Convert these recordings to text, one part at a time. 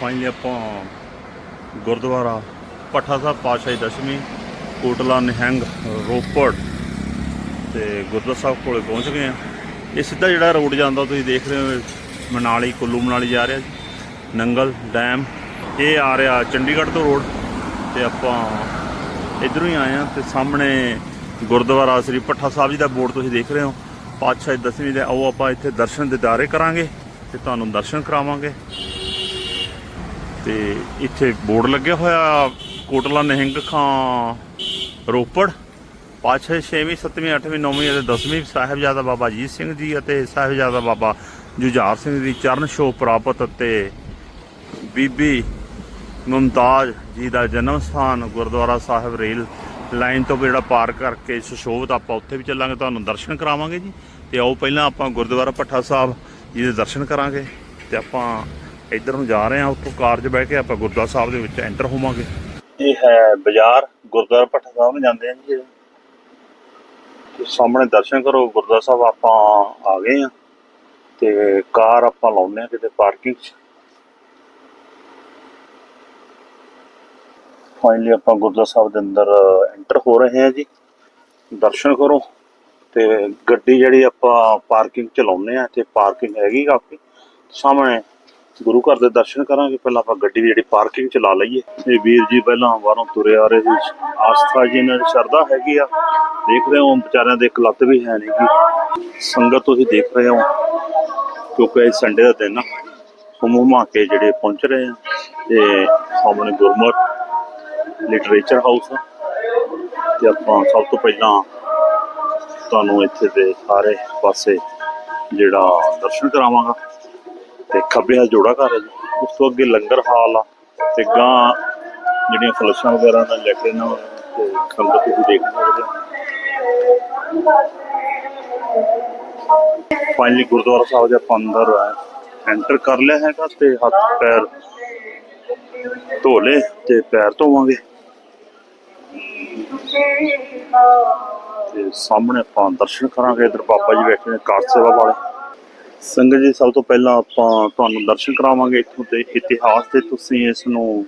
Finally ਆਪਾਂ ਗੁਰਦੁਆਰਾ ਪੱਠਾ ਸਾਹਿਬ ਪਾਤਸ਼ਾਹੀ ਦਸ਼ਮੀ, ਕੋਟਲਾ ਨਿਹੰਗ ਰੋਪੜ ਤੇ ਗੁਰਦੁਆਰਾ ਸਾਹਿਬ ਕੋਲੇ ਪਹੁੰਚ ਗਏ ਆ ਇਹ ਸਿੱਧਾ ਜਿਹੜਾ ਰੋਡ ਜਾਂਦਾ, ਤੁਸੀਂ ਦੇਖ ਰਹੇ ਹੋ ਮਨਾਲੀ, ਕੁੱਲੂ ਮਨਾਲੀ ਜਾ ਰਿਹਾ ਨੰਗਲ ਡੈਮ, ਇਹ ਆ ਰਿਹਾ ਚੰਡੀਗੜ੍ਹ ਤੋਂ ਰੋਡ ਤੇ ਆਪਾਂ ਇਧਰੋਂ ਹੀ ਆਏ ਆ ਤੇ ਸਾਹਮਣੇ ਗੁਰਦੁਆਰਾ ਸ੍ਰੀ ਪੱਠਾ ਸਾਹਿਬ ਜੀ ਦਾ ਬੋਰਡ ਤੁਸੀਂ ਦੇਖ ਰਹੇ ਹੋ। ਪਾਤਸ਼ਾਹੀ ਦਸਵੀਂ ਦੇ ਆਓ ਆਪਾਂ ਇੱਥੇ ਦਰਸ਼ਨ ਦਿਦਾਰੇ ਕਰਾਂਗੇ ਤੇ ਤੁਹਾਨੂੰ ਦਰਸ਼ਨ ਕਰਾਵਾਂਗੇ। ਤੇ ਇੱਥੇ ਬੋਰਡ ਲੱਗਿਆ ਹੋਇਆ ਕੋਟਲਾ ਨਿਹੰਗ ਖਾਂ ਰੋਪੜ। ਪਾਤਸ਼ਾਹੀ 6ਵੀਂ 7ਵੀਂ 8ਵੀਂ 9ਵੀਂ ਅਤੇ 10ਵੀਂ ਸਾਹਿਬਜ਼ਾਦਾ ਬਾਬਾ ਅਜੀਤ ਸਿੰਘ ਜੀ ਅਤੇ ਸਾਹਿਬਜ਼ਾਦਾ ਬਾਬਾ ਜੁਝਾਰ ਸਿੰਘ ਦੀ ਚਰਨ ਛੋਹ ਪ੍ਰਾਪਤ ਅਤੇ ਬੀਬੀ ਮੁਮਤਾਜ਼ ਜੀ ਦਾ ਜਨਮ ਸਥਾਨ ਗੁਰਦੁਆਰਾ ਸਾਹਿਬ ਰੇਲ ਲਾਈਨ ਤੋਂ ਜਿਹੜਾ ਪਾਰ ਕਰਕੇ ਸੁਸ਼ੋਭਤ ਆਪਾਂ ਉੱਥੇ ਵੀ ਚੱਲਾਂਗੇ, ਤੁਹਾਨੂੰ ਦਰਸ਼ਨ ਕਰਾਵਾਂਗੇ ਜੀ। ਤੇ ਆਓ, ਪਹਿਲਾਂ ਆਪਾਂ ਗੁਰਦੁਆਰਾ ਭੱਠਾ ਸਾਹਿਬ ਜੀ ਦੇ ਦਰਸ਼ਨ ਕਰਾਂਗੇ ਤੇ ਆਪਾਂ ਇੱਧਰ ਨੂੰ ਜਾ ਰਹੇ ਹਾਂ, ਉੱਥੋਂ ਕਾਰ 'ਚ ਬਹਿ ਕੇ ਆਪਾਂ ਗੁਰਦੁਆਰਾ ਸਾਹਿਬ ਦੇ ਵਿੱਚ ਐਂਟਰ ਹੋਵਾਂਗੇ। ਇਹ ਹੈ ਬਾਜ਼ਾਰ, ਗੁਰਦੁਆਰਾ ਭੱਠਾ ਸਾਹਿਬ ਨੂੰ ਜਾਂਦੇ ਆ ਜੀ ਤੇ ਸਾਹਮਣੇ ਦਰਸ਼ਨ ਕਰੋ, ਗੁਰਦੁਆਰਾ ਸਾਹਿਬ ਆਪਾਂ ਆ ਗਏ ਆ ਤੇ ਕਾਰ ਆਪਾਂ ਲਾਉਂਦੇ ਆ ਕਿਤੇ ਪਾਰਕਿੰਗ 'ਚ। ਫਾਈਨਲੀ ਆਪਾਂ ਗੁਰਦੁਆਰਾ ਸਾਹਿਬ ਦੇ ਅੰਦਰ ਐਂਟਰ ਹੋ ਰਹੇ ਹਾਂ ਜੀ। ਦਰਸ਼ਨ ਕਰੋ। ਤੇ ਗੱਡੀ ਜਿਹੜੀ ਆਪਾਂ ਪਾਰਕਿੰਗ ਚ ਲਾਉਂਦੇ ਆ ਤੇ ਪਾਰਕਿੰਗ ਹੈਗੀ ਕਾਫੀ। ਸਾਹਮਣੇ ਗੁਰੂ ਘਰ ਦੇ ਦਰਸ਼ਨ ਕਰਾਂਗੇ। ਪਹਿਲਾਂ ਆਪਾਂ ਗੱਡੀ ਦੀ ਜਿਹੜੀ ਪਾਰਕਿੰਗ ਚ ਲਾ ਲਈਏ। ਇਹ ਵੀਰ ਜੀ ਪਹਿਲਾਂ ਬਾਹਰੋਂ ਤੁਰੇ ਆ ਰਹੇ ਸੀ। ਆਸਥਾ ਜੀ ਨਾਲ ਸ਼ਰਧਾ ਹੈਗੀ ਆ। ਦੇਖ ਰਹੇ ਹੋ, ਵਿਚਾਰਿਆਂ ਦੇ ਇੱਕ ਲੱਤ ਵੀ ਹੈ ਨਹੀਂ ਕਿ ਸੰਗਤ ਤੁਸੀਂ ਦੇਖ ਰਹੇ ਹੋ, ਕਿਉਂਕਿ ਇਹ ਸੰਡੇ ਦਾ ਦਿਨ ਆ। ਹੁਮਾ ਕੇ ਜਿਹੜੇ ਪਹੁੰਚ ਰਹੇ ਆ। ਤੇ ਸਾਹਮਣੇ ਗੁਰਮਤ ਲਿਟਰੇਚਰ ਹਾਊਸ ਆ। ਤੇ ਆਪਾਂ ਸਭ ਤੋਂ ਪਹਿਲਾਂ ਤੁਹਾਨੂੰ ਇੱਥੇ ਦੇ ਸਾਰੇ ਪਾਸੇ ਜਿਹੜਾ ਦਰਸ਼ਨ ਕਰਾਵਾਂਗਾ। ਤੇ ਖੱਬੇ ਹੱਥ ਜੋੜਾ ਘਰ ਹੈ ਜੀ। ਉਸ ਤੋਂ ਅੱਗੇ ਲੰਗਰ ਹਾਲ ਆ ਤੇ ਗਾਂ ਜਿਹੜੀਆਂ ਫਲਸ਼ਾਂ ਵਗੈਰਾ ਨਾਲ ਲੈਟਰਿਨ ਆ ਤੇ ਸੰਗਤ ਤੁਸੀਂ ਦੇਖ ਸਕਦੇ ਹੋ ਫਾਈਨਲੀ ਗੁਰਦੁਆਰਾ ਸਾਹਿਬ ਦੇ ਆਪਾਂ ਅੰਦਰ ਐਂਟਰ ਕਰ ਲਿਆ ਹੈਗਾ ਤੇ ਹੱਥ ਪੈਰ ਧੋ ਲਏ ਤੇ ਪੈਰ ਧੋਵਾਂਗੇ। ਤੇ ਸਾਹਮਣੇ ਆਪਾਂ ਦਰਸ਼ਨ ਕਰਾਂਗੇ। ਇਧਰ ਬਾਬਾ ਜੀ ਬੈਠੇ ਨੇ, ਕਾਰ ਸੇਵਾ ਵਾਲੇ। ਸੰਗਤ ਜੀ, ਸਭ ਤੋਂ ਪਹਿਲਾਂ ਆਪਾਂ ਤੁਹਾਨੂੰ ਦਰਸ਼ਨ ਕਰਾਵਾਂਗੇ ਇੱਥੋਂ ਦੇ ਇਤਿਹਾਸ ਤੇ ਤੁਸੀਂ ਇਸ ਨੂੰ,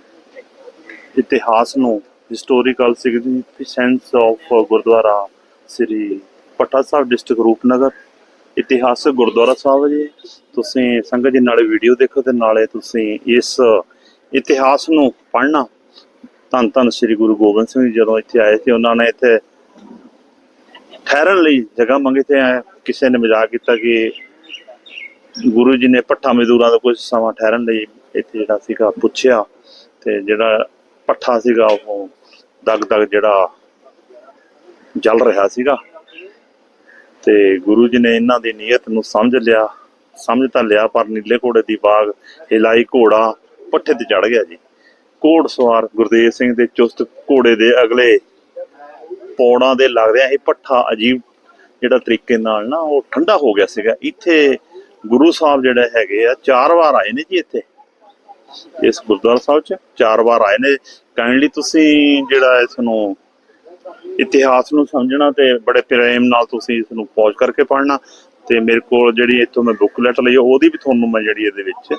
ਇਤਿਹਾਸ ਨੂੰ historical significance of gurdwara Sri Pata Sahib district Rupnagar. ਇਤਿਹਾਸਕ ਗੁਰਦੁਆਰਾ ਸਾਹਿਬ ਜੀ। ਤੁਸੀਂ ਸੰਗਤ ਜੀ, ਨਾਲੇ ਵੀਡੀਓ ਦੇਖੋ ਤੇ ਨਾਲੇ ਤੁਸੀਂ ਇਸ ਇਤਿਹਾਸ ਨੂੰ ਪੜ੍ਹਨਾ। ਧੰਨ ਧੰਨ ਸ੍ਰੀ ਗੁਰੂ ਗੋਬਿੰਦ ਸਿੰਘ ਜੀ, ਜਦੋਂ ਇੱਥੇ ਆਏ ਸੀ, ਉਹਨਾਂ ਨੇ ਇੱਥੇ ਠਹਿਰਨ ਲਈ ਜਗ੍ਹਾ ਮੰਗੀ ਤੇ ਕਿਸੇ ਨੇ ਮਜ਼ਾਕ ਕੀਤਾ ਕਿ ਗੁਰੂ ਜੀ ਨੇ ਪੱਠਾ ਮਜ਼ਦੂਰਾਂ ਦਾ ਕੁਝ ਸਮਾਂ ਠਹਿਰਨ ਲਈ ਇੱਥੇ ਜਿਹੜਾ ਸੀਗਾ ਪੁੱਛਿਆ ਤੇ ਜਿਹੜਾ ਪੱਠਾ ਸੀਗਾ ਉਹ ਦਗ ਦਗ ਜਿਹੜਾ ਜਲ ਰਿਹਾ ਸੀਗਾ। ਤੇ ਗੁਰੂ ਜੀ ਨੇ ਇਹਨਾਂ ਦੀ ਨੀਅਤ ਨੂੰ ਸਮਝ ਲਿਆ, ਸਮਝ ਤਾਂ ਲਿਆ ਪਰ ਨੀਲੇ ਘੋੜੇ ਦੀ ਬਾਗ ਹਿਲਾਈ ਘੋੜਾ ਪੱਠੇ ਤੇ ਚੜ ਗਿਆ ਜੀ। ਘੋੜ ਸਵਾਰ ਗੁਰਦੇਵ ਸਿੰਘ ਦੇ ਚੁਸਤ ਘੋੜੇ ਦੇ ਅਗਲੇ ਪੌੜਾਂ ਦੇ ਲੱਗਦਿਆਂ ਇਹ ਪੱਠਾ ਅਜੀਬ ਜਿਹੜਾ ਤਰੀਕੇ ਨਾਲ ਨਾ ਉਹ ਠੰਡਾ ਹੋ ਗਿਆ ਸੀਗਾ। ਇੱਥੇ ਗੁਰੂ ਸਾਹਿਬ ਜਿਹੜੇ ਹੈਗੇ ਆ, ਚਾਰ ਵਾਰ ਆਏ ਨੇ ਜੀ ਇੱਥੇ। ਇਸ ਗੁਰਦੁਆਰਾ ਸਾਹਿਬ ਚ ਚਾਰ ਵਾਰ ਆਏ ਨੇ। ਕਾਈਂਡਲੀ ਤੁਸੀਂ ਜਿਹੜਾ ਇਸ ਨੂੰ ਇਤਿਹਾਸ ਨੂੰ ਸਮਝਣਾ ਤੇ ਬੜੇ ਪ੍ਰੇਮ ਨਾਲ ਤੁਸੀਂ ਇਸ ਨੂੰ ਪੌਜ ਕਰਕੇ ਪੜ੍ਹਨਾ ਤੇ ਮੇਰੇ ਕੋਲ ਜਿਹੜੀ ਇੱਥੋਂ ਮੈਂ ਬੁੱਕਲੈਟ ਲਈ ਉਹਦੀ ਵੀ ਤੁਹਾਨੂੰ ਮੈਂ ਜਿਹੜੀ ਇਹਦੇ ਵਿੱਚ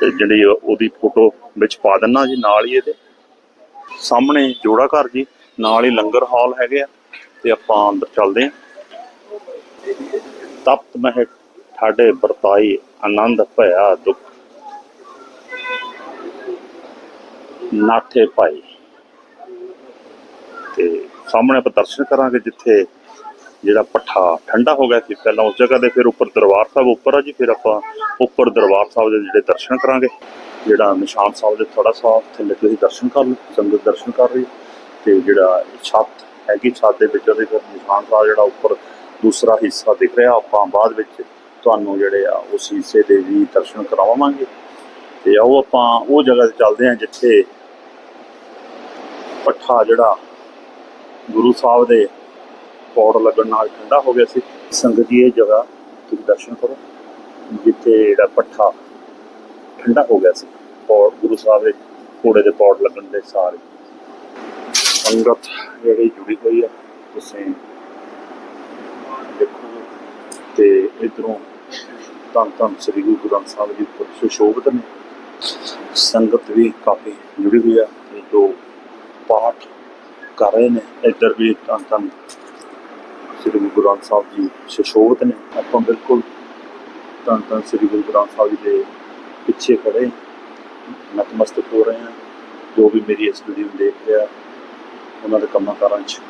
ਤੇ ਜਿਹੜੀ ਉਹਦੀ ਫੋਟੋ ਵਿੱਚ ਪਾ ਦਿੰਨਾ ਜੀ, ਨਾਲ ਹੀ ਇਹਦੇ। ਸਾਹਮਣੇ ਜੋੜਾ ਘਰ ਜੀ, ਨਾਲ ਹੀ ਲੰਗਰ ਹਾਲ ਹੈਗੇ ਆ ਤੇ ਆਪਾਂ ਅੰਦਰ ਚੱਲਦੇ ਆ। ਤਪਤ ਮਹਿ ਠਾਡੇ ਵਰਤਾਈ ਆਨੰਦ, ਭਇਆ, ਦੁੱਖ। ਨਾਠੇ ਭਾਈ। ਤੇ ਸਾਹਮਣੇ ਆਪਾਂ ਦਰਸ਼ਨ ਕਰਾਂਗੇ ਜਿੱਥੇ ਜਿਹੜਾ ਪੱਠਾ ਠੰਡਾ ਹੋ ਗਿਆ ਸੀ। ਪਹਿਲਾਂ ਉਸ ਜਗ੍ਹਾ ਦੇ ਫਿਰ ਉੱਪਰ ਦਰਬਾਰ ਸਾਹਿਬ ਉੱਪਰ ਆ ਜੀ। ਫਿਰ ਆਪਾਂ ਉੱਪਰ ਦਰਬਾਰ ਸਾਹਿਬ ਦੇ ਜਿਹੜੇ ਦਰਸ਼ਨ ਕਰਾਂਗੇ। ਜਿਹੜਾ ਨਿਸ਼ਾਨ ਸਾਹਿਬ ਦੇ ਥੋੜਾ ਸਾਹਿਬ ਥੱਲੇ ਤੁਸੀਂ ਦਰਸ਼ਨ ਕਰ ਲਓ ਸੰਗਤ ਦਰਸ਼ਨ ਕਰ ਰਹੀ ਤੇ ਜਿਹੜਾ ਛੱਤ ਹੈਗੀ, ਛੱਤ ਦੇ ਵਿੱਚ ਉਹਦੇ ਫਿਰ ਨਿਸ਼ਾਨ ਸਾਹਿਬ ਜਿਹੜਾ ਉੱਪਰ ਦੂਸਰਾ ਹਿੱਸਾ ਦਿਖ ਰਿਹਾ। ਆਪਾਂ ਬਾਅਦ ਵਿੱਚ ਤੁਹਾਨੂੰ ਜਿਹੜੇ ਆ ਉਹ ਸ਼ੀਸੇ ਦੇ ਵੀ ਦਰਸ਼ਨ ਕਰਾਵਾਂਗੇ। ਤੇ ਆਓ ਆਪਾਂ ਉਹ ਜਗ੍ਹਾ ਤੇ ਚੱਲਦੇ ਹਾਂ ਜਿੱਥੇ ਪੱਠਾ ਜਿਹੜਾ ਗੁਰੂ ਸਾਹਿਬ ਦੇ ਪੌੜ ਲੱਗਣ ਨਾਲ ਠੰਡਾ ਹੋ ਗਿਆ ਸੀ। ਸੰਗਤ ਜੀ, ਇਹ ਜਗ੍ਹਾ ਤੁਸੀਂ ਦਰਸ਼ਨ ਕਰੋ, ਜਿੱਥੇ ਜਿਹੜਾ ਪੱਠਾ ਠੰਡਾ ਹੋ ਗਿਆ ਸੀ। ਪੌੜ, ਗੁਰੂ ਸਾਹਿਬ ਦੇ ਘੋੜੇ ਦੇ ਪੌੜ ਲੱਗਣ ਦੇ ਸਾਰੇ। ਸੰਗਤ ਜਿਹੜੀ ਜੁੜੀ ਹੋਈ ਆ, ਤੁਸੀਂ ਦੇਖੋ ਤੇ ਇਧਰੋਂ ਧੰਨ ਧੰਨ ਸ੍ਰੀ ਗੁਰੂ ਗ੍ਰੰਥ ਸਾਹਿਬ ਜੀ ਉੱਪਰ ਸੁਸ਼ੋਭਿਤ ਨੇ। ਸੰਗਤ ਵੀ ਕਾਫੀ ਜੁੜੀ ਹੋਈ ਆ ਤੇ ਜੋ ਪਾਠ ਕਰ ਰਹੇ ਨੇ। ਇੱਧਰ ਵੀ ਧੰਨ ਧੰਨ ਸ੍ਰੀ ਗੁਰੂ ਗ੍ਰੰਥ ਸਾਹਿਬ ਜੀ ਸ਼ਸ਼ੋਭਤ ਨੇ। ਆਪਾਂ ਬਿਲਕੁਲ ਧੰਨ ਧੰਨ ਸ੍ਰੀ ਗੁਰੂ ਗ੍ਰੰਥ ਸਾਹਿਬ ਜੀ ਦੇ ਪਿੱਛੇ ਖੜੇ ਨਤਮਸਤਕ ਹੋ ਰਹੇ ਹਾਂ। ਜੋ ਵੀ ਮੇਰੀ ਇਸ ਵੀਡੀਓ ਨੂੰ ਦੇਖ ਰਿਹਾ, ਉਹਨਾਂ ਦੇ ਕੰਮਾਂ ਕਾਰਾਂ 'ਚ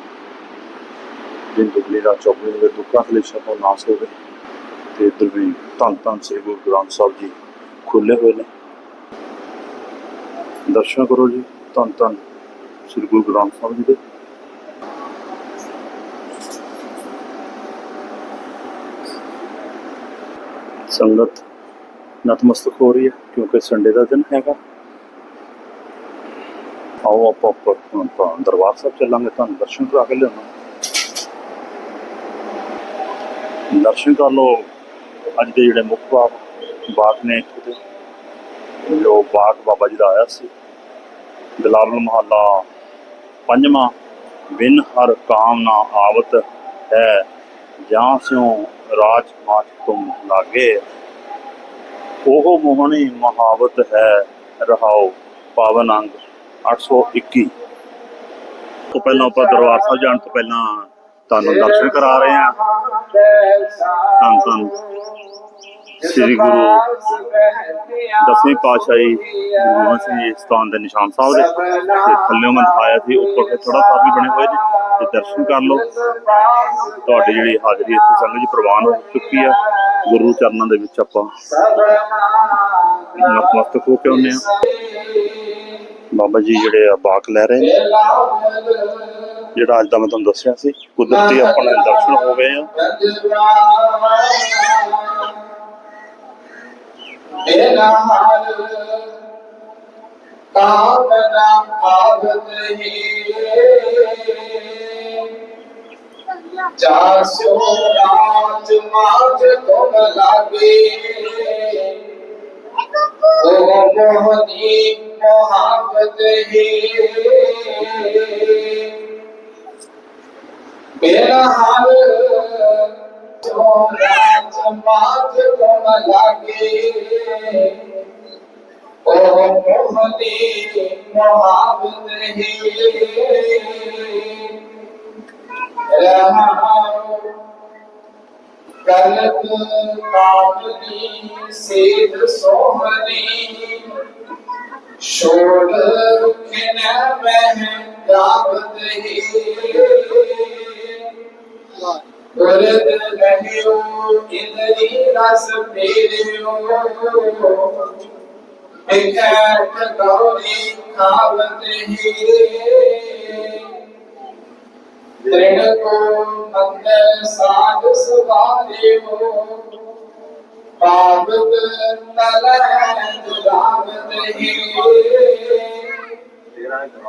ਦਿਨ ਦੁਗਲੀ ਰਾਤ ਚੌਗਲੀ ਹੋਵੇ, ਦੁੱਖਾਂ ਕਲੇਸ਼ਾਂ ਤੋਂ ਨਾਸ ਹੋਵੇ ਤੇ ਇੱਧਰ ਵੀ ਧੰਨ ਧੰਨ ਸ੍ਰੀ ਗੁਰੂ ਗ੍ਰੰਥ ਸਾਹਿਬ ਜੀ ਖੁੱਲੇ ਹੋਏ ਨੇ। ਦਰਸ਼ਨ ਕਰੋ ਜੀ, ਧੰਨ ਧੰਨ ਸ੍ਰੀ ਗੁਰੂ ਗ੍ਰੰਥ ਸਾਹਿਬ ਜੀ ਦੇ। ਸੰਗਤ ਨਤਮਸਤਕ ਹੋ ਰਹੀ ਹੈ, ਕਿਉਂਕਿ ਸੰਡੇ ਦਾ ਦਿਨ ਹੈਗਾ। ਆਓ ਆਪਾਂ ਉੱਪਰ, ਹੁਣ ਆਪਾਂ ਦਰਬਾਰ ਸਾਹਿਬ ਚੱਲਾਂਗੇ ਤੁਹਾਨੂੰ ਦਰਸ਼ਨ ਕਰਾ ਕੇ ਲਿਆਉਣਾ। ਦਰਸ਼ਨ ਕਰ ਲਓ। ਅੱਜ ਦੇ ਜਿਹੜੇ ਮੁੱਖ ਬਾਗ ਬਾਗ ਨੇ, ਜੋ ਬਾਗ ਬਾਬਾ ਜੀ ਦਾ ਆਇਆ ਸੀ, ਦਲਾਲ ਮਹੱਲਾ ਪੰਜਵਾਂ, ਬਿਨ ਹਰ ਕਾਮ ਨਾ ਆਵਤ ਹੈ, ਜਾਂ ਸਿਉ ਰਾਜ ਮਾਤ ਤੁਮ ਲਾਗੇ। ਉਹ ਮੋਹਣੀ ਮਹਾਵਤ ਹੈ ਰਹਾਉ ਪਾਵਨ ਅੰਗ 821 ਤੋਂ ਪਹਿਲਾਂ ਆਪਾਂ ਦਰਬਾਰ ਸਾਹਿਬ ਜਾਣ ਤੋਂ ਪਹਿਲਾਂ ਤੁਹਾਨੂੰ ਦਰਸ਼ਨ ਕਰਾ ਰਹੇ ਹਾਂ। ਧੰਨ ਧੰਨ। ਸ੍ਰੀ ਗੁਰੂ ਦਸਵੀਂ ਪਾਤਸ਼ਾਹੀ ਗੁਰੂ ਸਿੰਘ ਜੀ ਸਥਾਨ ਦੇ ਨਿਸ਼ਾਨ ਸਾਹਿਬ ਦੇ ਤੇ ਥੱਲੇੋਂ ਮੈਂ ਦਿਖਾਇਆ ਸੀ, ਉੱਪਰ ਫਿਰ ਥੋੜਾ ਸਾਹਿਬ ਵੀ ਬਣੇ ਹੋਏ ਨੇ ਤੇ ਦਰਸ਼ਨ ਕਰ ਲਓ। ਤੁਹਾਡੀ ਜਿਹੜੀ ਹਾਜ਼ਰੀ ਇੱਥੇ ਸੰਗਤ ਜੀ ਪ੍ਰਵਾਨ ਹੋ ਚੁੱਕੀ ਆ, ਗੁਰੂ ਚਰਨਾਂ ਦੇ ਵਿੱਚ ਆਪਾਂ ਨਤਮਸਤਕ ਹੋ ਕੇ ਆਉਂਦੇ ਆ ਬਾਬਾ ਜੀ ਜਿਹੜੇ ਆ ਬਾਕ ਲੈ ਰਹੇ ਨੇ। ਜਿਹੜਾ ਅੱਜ ਦਾ ਮੈਂ ਤੁਹਾਨੂੰ ਦੱਸਿਆ ਸੀ ਕੁਦਰਤੀ ਆਪਣੇ ਦਰਸ਼ਨ ਹੋ ਗਏ ਆ। ਕਾਮਨਾ ਆਵਤ ਹੀ ਜਾਸੋ ਰਾਜ ਮਾਜ ਤੁਮ ਲਾਗੇ। ਉਹ ਮੋਹਨੀ ਮੁਹੱਬਤ ਹੀ ਮੇਰਾ ਹਾਲ ਜੋ ਰਾਜ ਮਾਜ ਲਾਗੇ। ਉਹ ਮੋਹਨੀ ਮੁਹੱਬਤ ਹੀ ਕਲਕ ਕਾਮਨੀ ਸੇਧ ਸੋਹਣੀ। ਛੋੜ ਖਿਨ ਮਹਿ ਜਾਵਤ ਹੀ ਉਰਦ ਰਹਿਓ ਇੰਦਰੀ ਰਸ ਪੀਰਿਓ। ਇਕੱਠ ਗੌਰੀ ਖਾਵਤ ਹੀ ਤ੍ਰਿਣ ਕੋ ਮੰਦਰ ਸਾਧ ਸਵਾਰੇ ਪਾਵਤ ਤਲ ਦੁਲਾਵਤ ਹੀ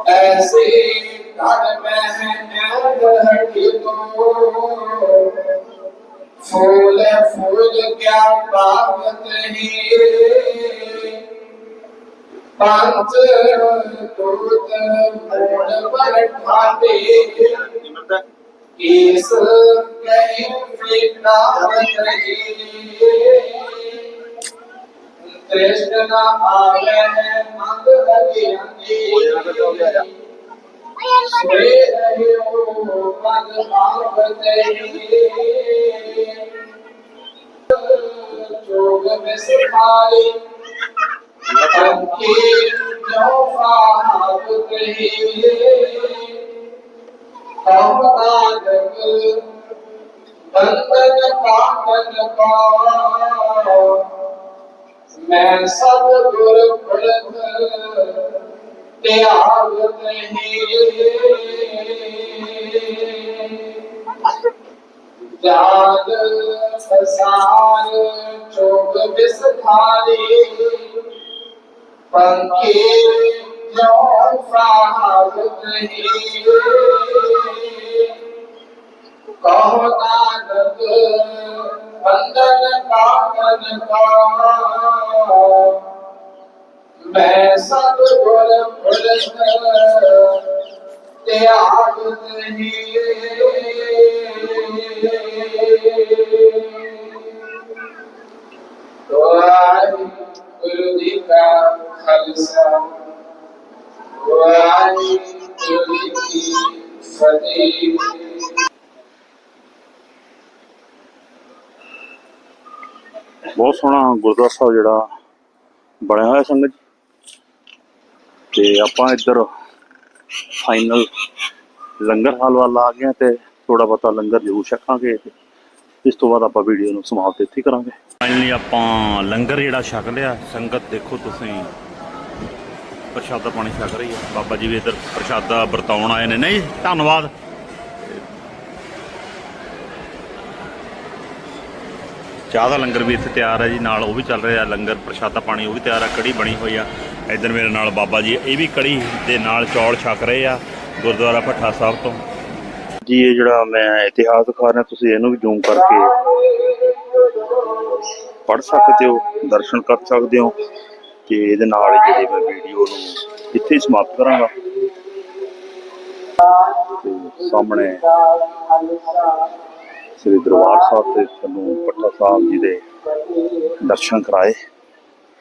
ਐਸੇ ਘਰ ਮੈਂ ਹਟੀ ਕੋ ਫੂਲ ਫੂਲ ਕਿਆ ਪਾਵਤ ਹੀ ਪੰਜ ਦੂਤ ਮੋੜ ਪਰ ਇਸ ਕਹੀ ਫੀਨਾ ਰਹੀ ਤ੍ਰਿਸ਼ਨਾ ਆਵੇ ਮੰਗ ਲਗੀ ਅੰਗੀ ਸੋਏ ਰਹਿਓ ਮਨ ਆਵਤੇ ਜੋਗ ਮਿਸਮਾਰੀ ਅੰਕੀ ਜੋ ਫਾਹਬ ਰਹੀ ਕਾਮਨਾਨਕ ਬੰਦਨ ਪਾਟਨ ਪਾ ਮੈਂ ਸਭ ਗੁਰ ਫਲਕ ਤਿਆਗ ਜਾਗ ਫਸਾਰ ਚੋਗ ਬਿਸਧਾਰੀ ਪੰਖੀ ਜੋ ਫਾਹਬ ਨਹੀਂ ਕਹੋ ਨਾਨਕ ਬੰਦਨ ਕਾਟਨ ਕਾ ਮੈਂ ਸਤ ਗੁਰ ਫੁਲਕ ਤਿਆਗ ਨਹੀਂ ਵਾਹਿਗੁਰੂ ਜੀ ਕਾ ਖਾਲਸਾ ਵਾਹਿਗੁਰੂ ਜੀ ਕੀ ਫਤਿਹ ਬਹੁਤ ਸੋਹਣਾ ਗੁਰਦੁਆਰਾ ਸਾਹਿਬ ਜਿਹੜਾ ਬਣਿਆ ਹੋਇਆ ਸੰਗਤ ਤੇ ਆਪਾਂ ਇੱਧਰ ਫਾਈਨਲ ਲੰਗਰ ਹਾਲ ਵੱਲ ਆ ਗਏ ਤੇ ਥੋੜਾ ਬਹੁਤਾ ਲੰਗਰ ਜ਼ਰੂਰ ਛਕਾਂਗੇ ਤੇ ਇਸ ਤੋਂ ਬਾਅਦ ਆਪਾਂ ਵੀਡੀਓ ਨੂੰ ਸਮਾਪਤ ਇੱਥੇ ਕਰਾਂਗੇ। ਫਾਈਨਲੀ ਆਪਾਂ ਲੰਗਰ ਜਿਹੜਾ ਛਕ ਲਿਆ, ਸੰਗਤ ਦੇਖੋ ਤੁਸੀਂ। ਪ੍ਰਸ਼ਾਦਾ ਪਾਣੀ ਛਕ ਰਹੀ ਹੈ। ਬਾਬਾ ਜੀ ਵੀ ਇੱਧਰ ਪ੍ਰਸ਼ਾਦਾ ਵਰਤਾਉਣ ਆਏ ਨੇ। ਨਹੀਂ, ਧੰਨਵਾਦ। ਚਾਹ ਦਾ ਲੰਗਰ ਵੀ ਇੱਥੇ ਤਿਆਰ ਹੈ ਜੀ। ਨਾਲ ਉਹ ਵੀ ਚੱਲ ਰਿਹਾ। ਲੰਗਰ, ਪ੍ਰਸ਼ਾਦਾ ਪਾਣੀ, ਉਹ ਵੀ ਤਿਆਰ ਆ ਕੜੀ ਬਣੀ ਹੋਈ ਆ। ਇੱਧਰ ਮੇਰੇ ਨਾਲ ਬਾਬਾ ਜੀ, ਇਹ ਵੀ ਕੜੀ ਦੇ ਨਾਲ ਚੌਲ ਛਕ ਰਹੇ ਆ, ਗੁਰਦੁਆਰਾ ਭੱਠਾ ਸਾਹਿਬ ਤੋਂ। ਜੀ, ਇਹ ਜਿਹੜਾ ਮੈਂ ਇਤਿਹਾਸ ਦਿਖਾ ਰਿਹਾ, ਤੁਸੀਂ ਇਹਨੂੰ ਵੀ ਜ਼ੂਮ ਕਰਕੇ ਪੜ੍ਹ ਸਕਦੇ ਹੋ, ਦਰਸ਼ਨ ਕਰ ਸਕਦੇ ਹੋ, ਤੇ ਇਹਦੇ ਨਾਲ ਜਿਹੜੀ ਮੈਂ ਵੀਡੀਓ ਨੂੰ ਇੱਥੇ ਹੀ ਸਮਾਪਤ ਕਰਾਂਗਾ। ਸਾਹਮਣੇ ਸ੍ਰੀ ਦਰਬਾਰ ਸਾਹਿਬ ਤੇ ਤੁਹਾਨੂੰ ਪੱਟਾ ਸਾਹਿਬ ਜੀ ਦੇ ਦਰਸ਼ਨ ਕਰਾਏ,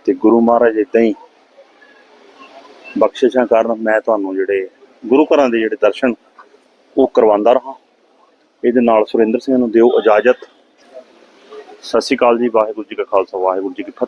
ਤੇ ਗੁਰੂ ਮਹਾਰਾਜ ਇਦਾਂ ਹੀ ਬਖਸ਼ਿਸ਼ਾਂ ਕਾਰਨ ਮੈਂ ਤੁਹਾਨੂੰ ਜਿਹੜੇ ਗੁਰੂ ਘਰਾਂ ਦੇ ਜਿਹੜੇ ਦਰਸ਼ਨ ਉਹ ਕਰਵਾਉਂਦਾ ਰਹਾ। ਇਹਦੇ ਨਾਲ ਸੁਰਿੰਦਰ ਸਿੰਘ ਨੂੰ ਦਿਓ ਇਜਾਜ਼ਤ। ਸਤਿ ਸ਼੍ਰੀ ਅਕਾਲ ਜੀ, ਵਾਹਿਗੁਰੂ ਜੀ ਕਾ ਖਾਲਸਾ, ਵਾਹਿਗੁਰੂ ਜੀ ਕੀ ਫਤਿਹ।